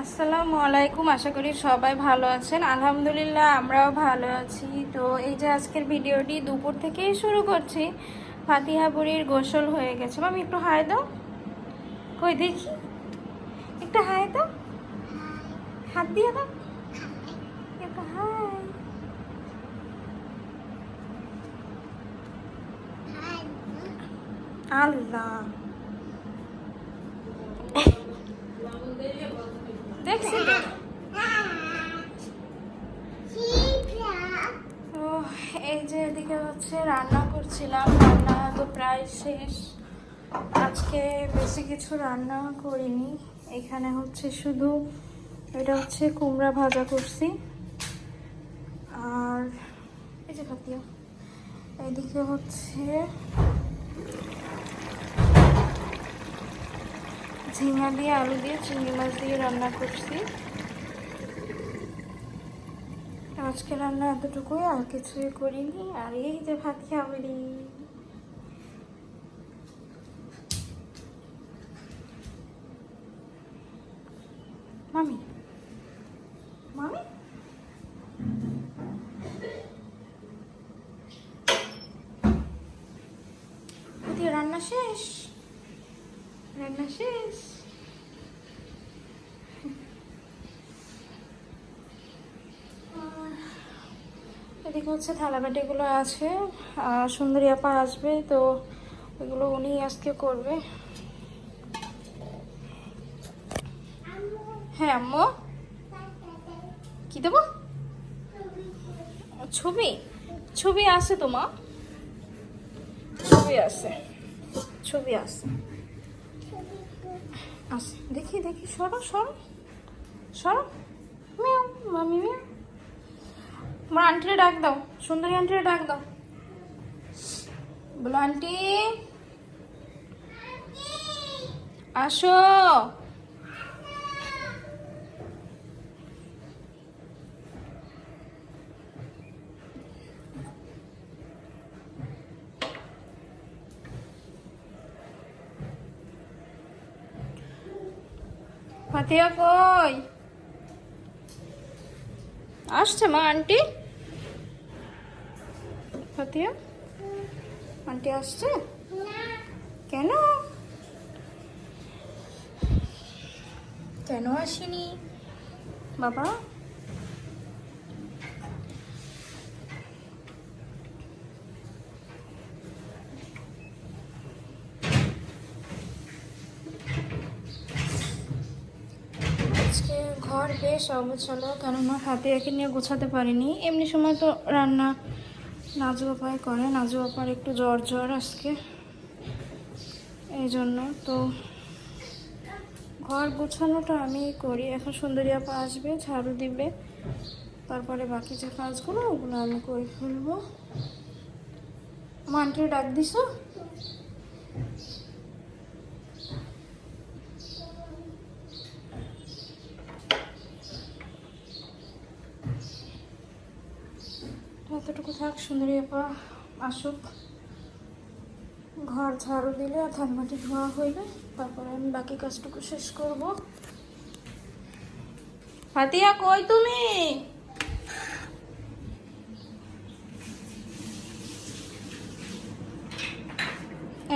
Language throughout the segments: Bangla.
আসসালামু আলাইকুম আশা করি সবাই ভালো আছেন। আলহামদুলিল্লাহ আমরাও ভালো আছি। তো এই যে আজকের ভিডিওটি দুপুর থেকেই শুরু করছি ফাতিহা বুড়ির গোসল হয়ে গেছে। মামি একটু হাই দাও। কই দেখি। একটু হাই দাও। হাত দিয়ে দাও। একটু হাই। আল্লাহ দেখছি তো। তো এই এদিকে হচ্ছে রান্না করছিলাম, রান্না তো প্রায় শেষ। আজকে বেশি কিছু রান্না করিনি। এখানে হচ্ছে শুধু এটা হচ্ছে কুমড়া ভাজা করছি। আর এই যে খাতিয়া এইদিকে হচ্ছে ঝিঙা দিয়ে আলু দিয়ে, চিংড়ি মাছ দিয়ে রান্না করছি। আজকে রান্না এতটুকুই, আর কিছুই করিনি। আর এই যে ভাত খাবি মামি? মামি? রান্না শেষ? রান্না শেষ। এদিকে হচ্ছে থালাবাটিগুলো আছে সুন্দরী আপা আসবে, তো ওইগুলো উনি আজকে করবে। হ্যাঁ আম্মু? কি দেবো? ছবি? ছবি আছে তো, মা? ছবি আছে। ছবি আছে। আছে। দেখি দেখি, সরো সরো। সরো। মিয়াও, মামি, মিয়াও। আমার আন্টিরে ডাক দাও। সুন্দরী আন্টিরে ডাক দাও। বলো আন্টি আসো। ফাতিয়া কই? আসছে মা আন্টি ফাতিয়া আন্টি আসছে? কেন? কেন আসেনি? বাবা? আজকে ঘর বেশ অবচলো কেননা হাতে একে নিয়ে গোছাতে পারিনি। এমনি সময় তো রান্না নাজু আপাই করে নাজু আপার একটু জ্বর জ্বর আজকে। এই জন্য তো ঘর গোছানোটা আমি করি। এখন সুন্দরী আপা আসবে, ঝাড়ু দিবে। তারপরে বাকি যে কাজগুলো, ওগুলো আমি করে ফেলব। মানটি ডাক দিছ? এতটুকু থাক, সুন্দরী আপা, আসুক। ঘর ঝাড়ু দিলে আর থানমাটি ধোয়া হইলে তারপরে আমি বাকি কাজটুকু শেষ করব। ফাতিয়া, কই তুমি?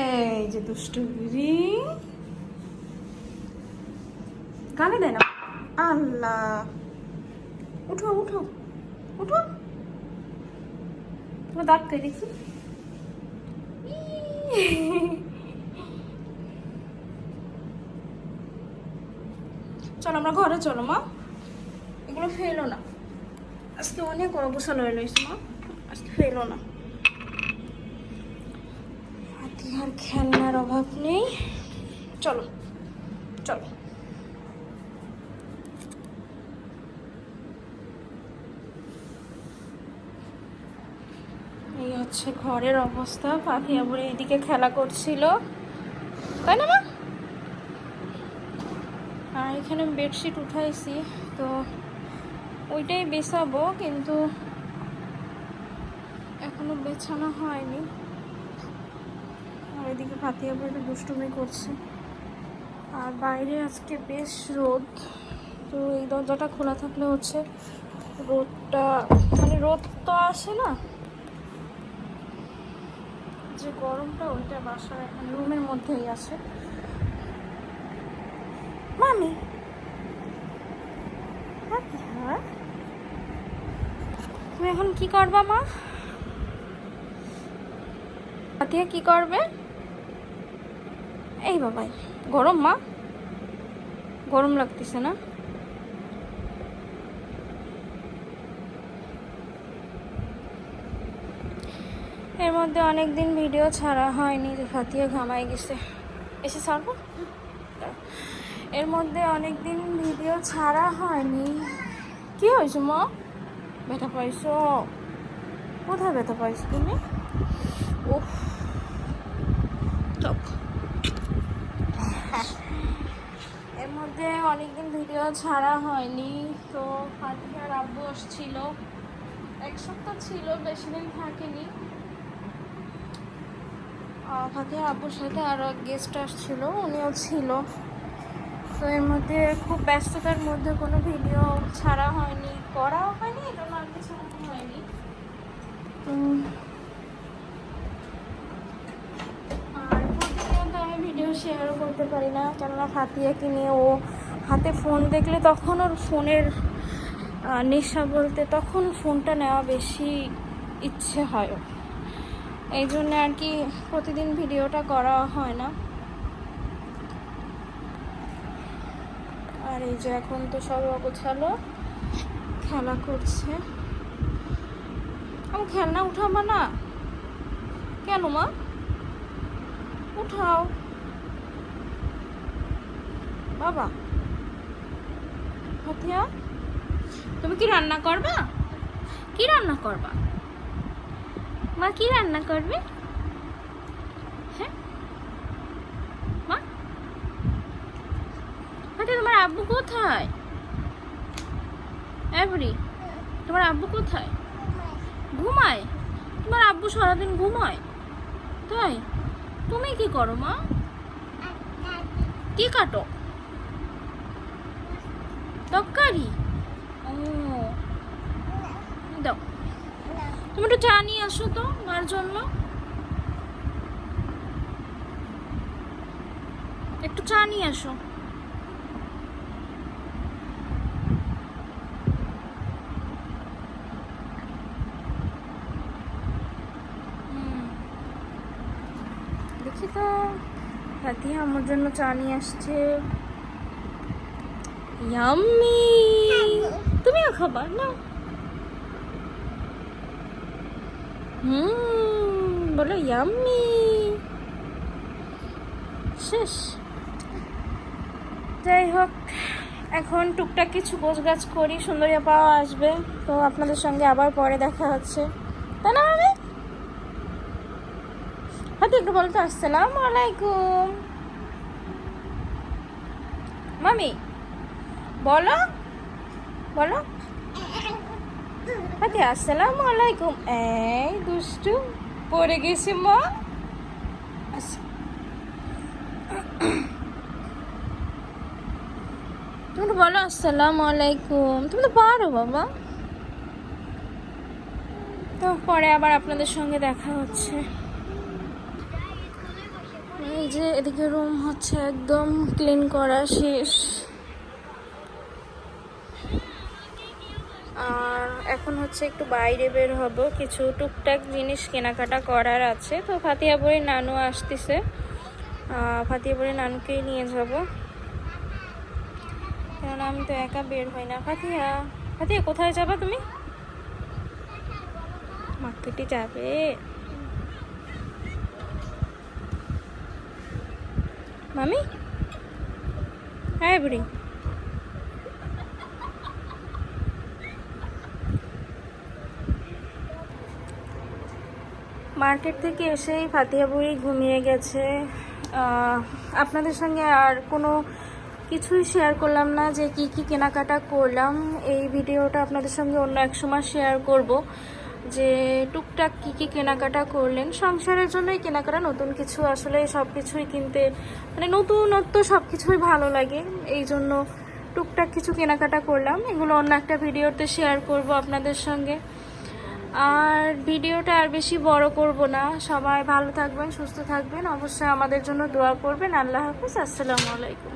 এই যে দুষ্টু গানে দেয় না। আল্লাহ। উঠো উঠো উঠো। তোমার দাঁত কে দেখি চলো আমরা ঘরে চলো, মা। এগুলো ফেলো না। আজকে অনেক অবসর হয়ে রয়েছে, মা। আজকে ফেলো না। হাতি আর খেলনার অভাব নেই। চলো চলো এই হচ্ছে ঘরের অবস্থা। পাখিয়া বুড়ি এইদিকে খেলা করছিল। তাই না, মা? আর এখানে বেডশিট উঠাইছি, তো ওইটাই বেছাবো কিন্তু এখনও বেছানো হয়নি। আর এদিকে ফাতিয়া বুড়ি দুষ্টুমি করছে। আর বাইরে আজকে বেশ রোদ, তো এই দরজাটা খোলা থাকলে হচ্ছে রোদটা মানে রোদ তো আসে না যে গরমটা ওইটা বাসার এখন রুমের মধ্যেই আছে। মামি? তুমি এখন কি করবা মা? কি করবে? এই বাবাই, গরম মা। গরম লাগতেছে না? এর মধ্যে অনেক দিন ভিডিও ছাড়া হয়নি যে ফাতিয়া ঘামাই গেছে। এসে ছাড়বো? এর মধ্যে অনেক দিন ভিডিও ছাড়া হয়নি। কি হয়েছে, মা? ব্যথা পাইছো? কোথায় ব্যথা পাইছো তুমি? ও এর মধ্যে অনেকদিন ভিডিও ছাড়া হয়নি, তো ফাতিহার আব্বু আসছিল। এক সপ্তাহ ছিল, বেশি দিন থাকেনি। ফাতিহার আব্বুর সাথে আরও গেস্ট আসছিল, উনিও ছিল তো এর মধ্যে খুব ব্যস্ততার মধ্যে কোনো ভিডিও ছাড়া হয়নি, করাও হয়নি এটা আর কিছু হয়নি আর আমি ভিডিও শেয়ারও করতে পারি না, কেননা ফাতিয়াকে নিয়ে ও হাতে ফোন দেখলে তখন ওর ফোনের নেশা বলতে তখন ফোনটা নেওয়া বেশি ইচ্ছে হয়। এই জন্য আর কি প্রতিদিন ভিডিওটা করা হয় না। আর এই যে এখন তো সব অগোছালো, খেলা করছে। আমি, খেলনা উঠাবো না। কেন মা? উঠাও। বাবা। হাতিয়া তুমি কি রান্না করবা? কি রান্না করবা? মা কি রান্না করবে? হ্যাঁ? মা? হাতিয়া তোমার আব্বু কোথায়? এভরি, তোমার আব্বু কোথায়? ঘুমায়? তোমার আব্বু সারাদিন ঘুমায়? তাই? তুমি কি করো, মা? কি কাটো? তরকারি? ও, দাও। তুমি একটু চা নিয়ে আসো তো মার জন্য। একটু চা নিয়ে আসো। দেখি তো ফাতিহা আমার জন্য চা নিয়ে আসছে। ইয়াম্মি তুমিও খাবার না হুম বলো ইয়াম্মি শেষ যাই হোক, এখন টুকটাক কিছু গোছগাছ করি, সুন্দরিয়া পাওয়া আসবে, তো আপনাদের সঙ্গে আবার পরে দেখা হচ্ছে। তাই না আমি হাতে, একটু বলতো আসসালামু আলাইকুম। মামি, বলো বলো। হাতে আসসালামু আলাইকুম। এই, দুষ্টু, পড়ে গেছি মা। আচ্ছা। তুমি বলো, আসসালামু আলাইকুম। তুমি তো পারো, বাবা। তো পরে আবার আপনাদের সঙ্গে দেখা হচ্ছে। এই যে, এদিকে রুম হচ্ছে একদম ক্লিন করা, শেষ আর এখন হচ্ছে একটু বাইরে বের হব। কিছু টুকটাক জিনিস কেনাকাটা করার আছে। তো ফাতিয়াপুরি নানু আসতেছে। ফাতিয়াপুরি নানুকেই নিয়ে যাব। কারণ আমি তো একা বের হই না। ফাতিয়া ফাতিয়া, কোথায় যাবা তুমি? মার্কেটে যাবে। মামি? হ্যাঁ বুড়ি। মার্কেট থেকে এসেই ফাতিহা বুড়ি ঘুমিয়ে গেছে। আপনাদের সঙ্গে আর কোনো কিছুই শেয়ার করলাম না যে কি কি কেনাকাটা করলাম। এই ভিডিওটা আপনাদের সঙ্গে অন্য এক সময় শেয়ার করব যে টুকটাক কি কি কেনাকাটা করলেন। সংসারের জন্যই কেনাকাটা, নতুন কিছু আসলে সব কিছুই কিনতে মানে নতুনত্ব সব কিছুই ভালো লাগে। এই জন্য টুকটাক কিছু কেনাকাটা করলাম। এগুলো অন্য একটা ভিডিওতে শেয়ার করব আপনাদের সঙ্গে। আর ভিডিওটা আর বেশি বড় করব না। সবাই ভালো থাকবেন, সুস্থ থাকবেন। অবশ্যই আমাদের জন্য দোয়া করবেন। আল্লাহ হাফিজ। আসসালামু আলাইকুম।